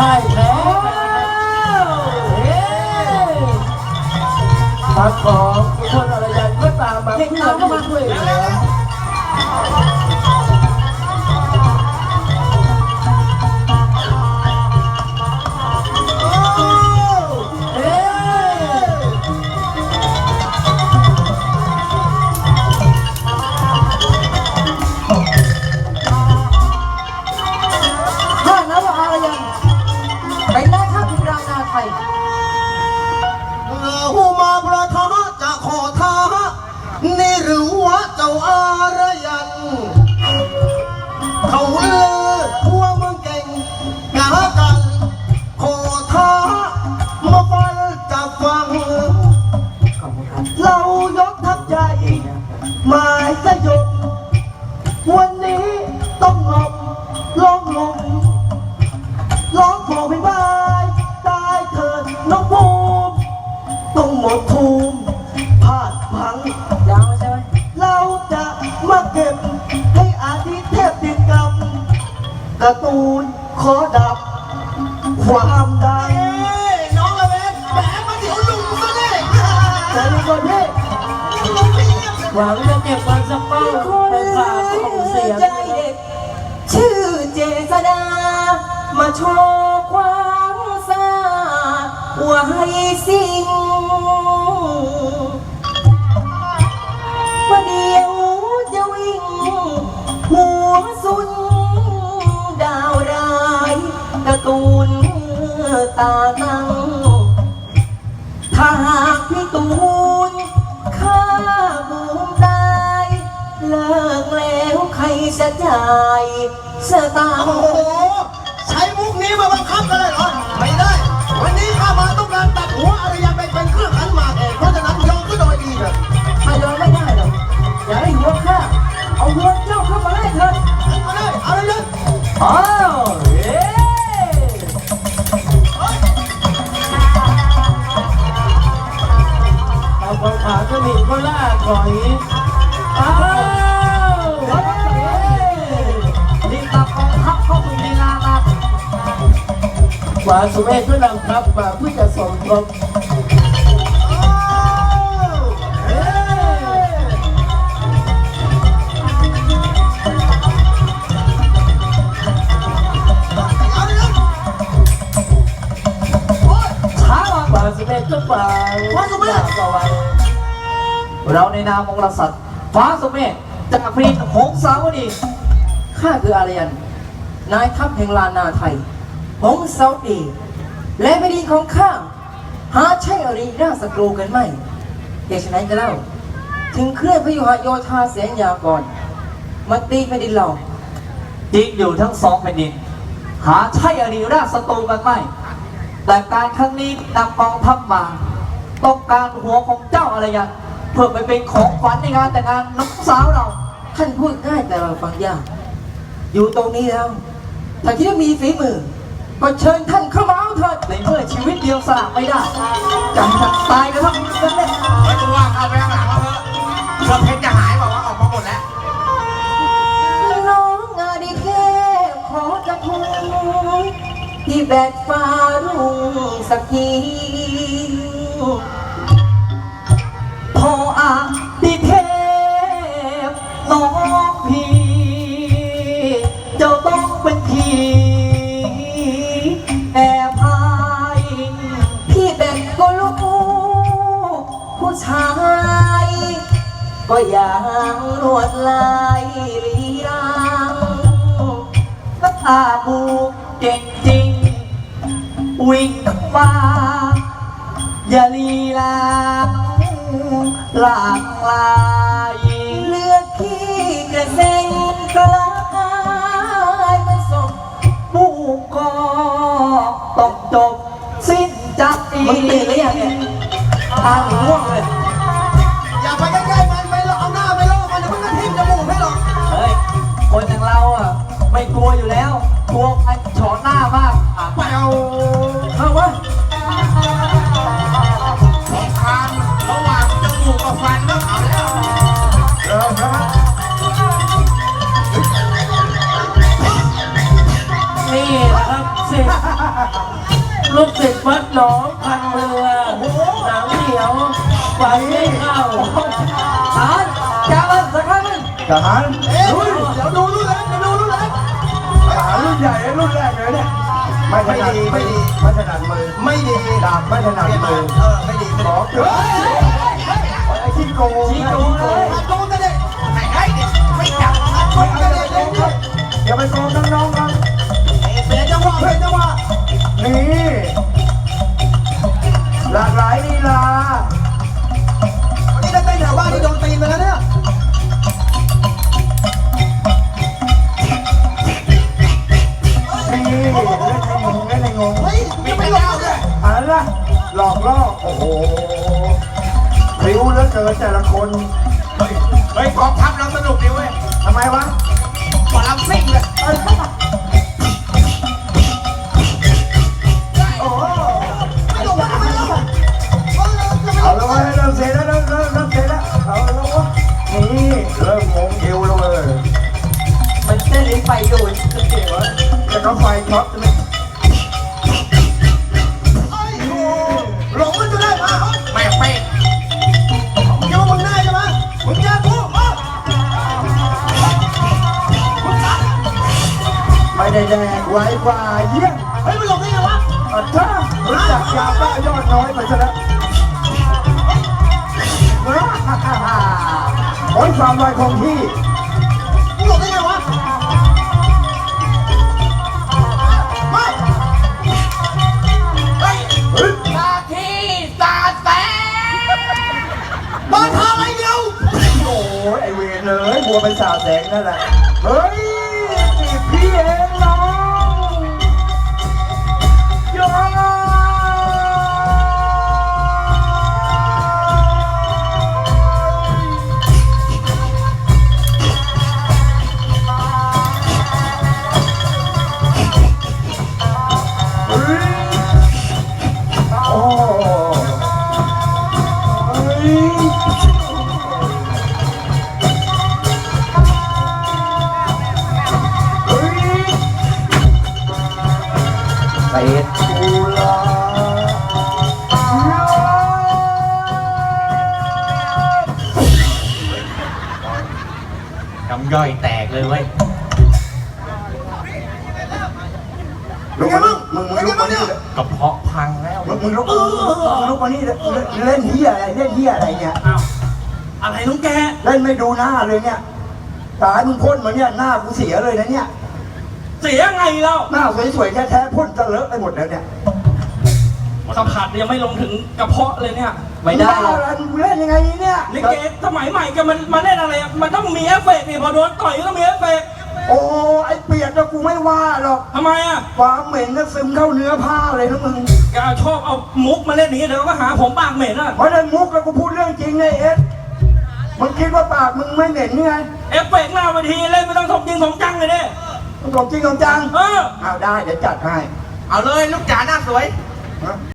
พ่แพ้เย้ทางของสุพลอรยันก็ตามมาเพื่อที่จะช่วยเหลือเอ๊ะถ้านับว่าอารยัน พิรานาไทยหูมาประทะจะขอท้านี่หรือว่าเจ้าอารยัน เขาเลือพวกมึงเก่งหนากันขอท้ามาฟันจะฟังขอบคุณครับเรายกทัพใหญ่หมายสยบวัน การ์ตูนขอดับ ความได้น้องละเวนแหมมาเดี๋ยวลุงมาเลยแต่ลุงคนนี้หวังจะเก็บมันสักเป้าเป็นฝากของเสียงใจเด็ก ชื่อเจษดา มาโชว์ความสาว่าให้สิ่ง ตูนตาตั้งถ้าหากพี่ตูนข้าบูมตายเลิกแล้วใครจะจ่ายสตางโอ้ค์โห ใช้มุกนี้มาบังคับกันเลยเหรอ ไม่ได้ วันนี้ข้ามาต้องการตัดหัวอารยันไปเป็นเครื่องขันหมากเองเพราะฉะนั้นยอมก็โดยดีเถอะใครยอมไม่ได้หรอกอย่าให้หัวข้าเอาหัวเจ้าเข้ามาไล่เถิดมาเลยอารยันอ้าวเอยอ้าวเฮ้ยรีบตับกองทัพเข้าสู่ในลามาขวาสุเมธก็นำทัพมาเพื่อจะสมทบ เราในนามองค์กษัตริย์ฟ้าสมเมธจากพรินหงสาวดีข้าคืออารยัน นายทัพแห่งลานนาไทย หงสาวดี และแผ่นดินของข้าหาใช่อริราชศัตรูกันไหมเหตุไฉนกันเล่า ถึงเคลื่อนพยุหโยธาเสียงยากรมาตีแผ่นดินเราจริงอยู่ทั้งสองแผ่นดิน หาใช่อดีราชศัตรูกันไม่ แต่การครั้งนี้นำกองทัพมา ต้องการหัวของเจ้าอะไรยัน เพื่อไปเป็นของขวัญในงานแต่งงานน้องสาวเรา ท่านพูดง่ายแต่เราฟังยาก อยู่ตรงนี้แล้ว ถ้าคิดว่ามีฝีมือ ก็เชิญท่านเข้ามาเอาเถิดในเมื่อชีวิตเดียวสละไม่ได้จะให้ท่านตายกันทั้งนั้นเลยไว้ตัวว่าเอาไปข้างหลังเอาเถอะเครื่องเพชรจะหายบอกว่าออกมาหมดแล้วน้องอาดิเทพขอจะพูดที่แบกฟ้ารุ่งสักที ผู้ชาย ก็ยังลวดลายลีรังก็ตาบูเก่งจริง วิ่งมาอย่าลีลาหลากลายเลือดพี่กระเซ็นกระลายเป็นศพผู้ก็ต้องจบสิ้นจากอีมึงตื่นหรือยังเนี่ย ตาหนูง่วงเลย อย่าไปใกล้ๆมันไปหรอกเอาหน้าไปล่อมันเดี๋ยวมันก็ทิ่มจมูกให้หรอกเฮ้ย คนอย่างเราอะ ไม่กลัวอยู่แล้ว กลัวมันเฉอหน้ามากอะไปเอาเข้าวะสงครามระหว่างจมูกกับฟันก็เอาแล้วเออครับนี่แหละครับสิลูกศิษย์วัดหนองพันเรือหนังเหนียว ไฟไม่เข้าฐานแกมันสักครั้งหนึงทหารรุ่นเดี๋ยวดูรุ่นเล็กเดี๋ยวดูรุ่นเล็กทหารรุ่นใหญ่รุ่นแรกเลยเนี่ยไม่ถนัดไม่ดีไม่ถนัดมือไม่ดีดาบไม่ถนัดมือเออไม่ดีขอเกิดไอ้ขี้โกงชี้โกงเลยโกงกันเลยไหนไอ้ไม่จับโกงกันเลยอย่าไปโกงน้ อะไรนะหลอกล่อโอ้โหพริ้วเหลือเกินแต่ละคนเฮ้ยกองทัพเราสนุกดีเว้ยทำไมวะหมอลำซิ่งเลยโอ้โหไม่ลงมาไม่ลงมาเอาละเว้ยเริ่มเสร็จแล้วเริ่มเริ่มเริ่มเสร็จแล้วเอาละวะนี่เริ่มงงเอวแล้วเว้ยมันเต้นลิ้นไปอยู่จะเก๋วะแล้วก็ไฟช็อตเลยห แดกไว้กว่าเยี่ยมเฮ้ยมันหลงได้ไงวะอะถ้ารู้จักยาบ้ายอดน้อยไปซะแล้วโอ้ยความไวของพี่มึงหลงได้ไงวะไม่เฮ้ยเฮ้าที่ตาแสงบ้าทางอะไรเดียวโอ้ยไอเวรเลยบัวเป็นสาแสงนั่นแหละเฮ้ย พี่เองน้อง เตะกูลาน้ำย่อยแตกเลยเว้ยลุกมามึงมึงมึงลุกมานี่เลยกระเพาะพังแล้วมึงมึงลุกมึงลุกมานี่เลยเล่นเฮียอะไรเล่นเฮียอะไรเนี่ยอ้าวอะไรน้องแก เล่นไม่ดูหน้าเลยเนี่ยตายมึงพ่นมาเนี่ยหน้ากูเสียเลยนะเนี่ย เสียไงเราหน้าสวยๆแท้ๆพ่นจะเลอะไปหมดแล้วเนี่ยสัมผัสยังไม่ลงถึงกระเพาะเลยเนี่ยไม่ได้หรอกอะไรมึงเล่นยังไงเนี่ยลิเกสมัยใหม่กันมันมาเล่นอะไรอะมันต้องมีเอฟเฟกต์นี่พอโดนต่อยก็ต้องมีเอฟเฟกต์โอ้ไอ้เปียกนะกูไม่ว่าหรอกทำไมอะความเหม็นก็ซึมเข้าเนื้อผ้าเลยนะมึงแกชอบเอามุกมาเล่นอย่างนี้เดี๋ยวก็หาผมปากเหม็นอะเพราะในมุกแล้วกูพูดเรื่องจริงเลยเอ็ดมึงคิดว่าปากมึงไม่เหม็นนี่ไงเอฟเฟกต์หน้าเวทีเล่นไม่ต้องสมจริงสมจังเลยเด้มึง ของจริงของจังเออเอาได้เดี๋ยวจัดให้ เอาเลยลูกจ๋าหน้าสวยฮะ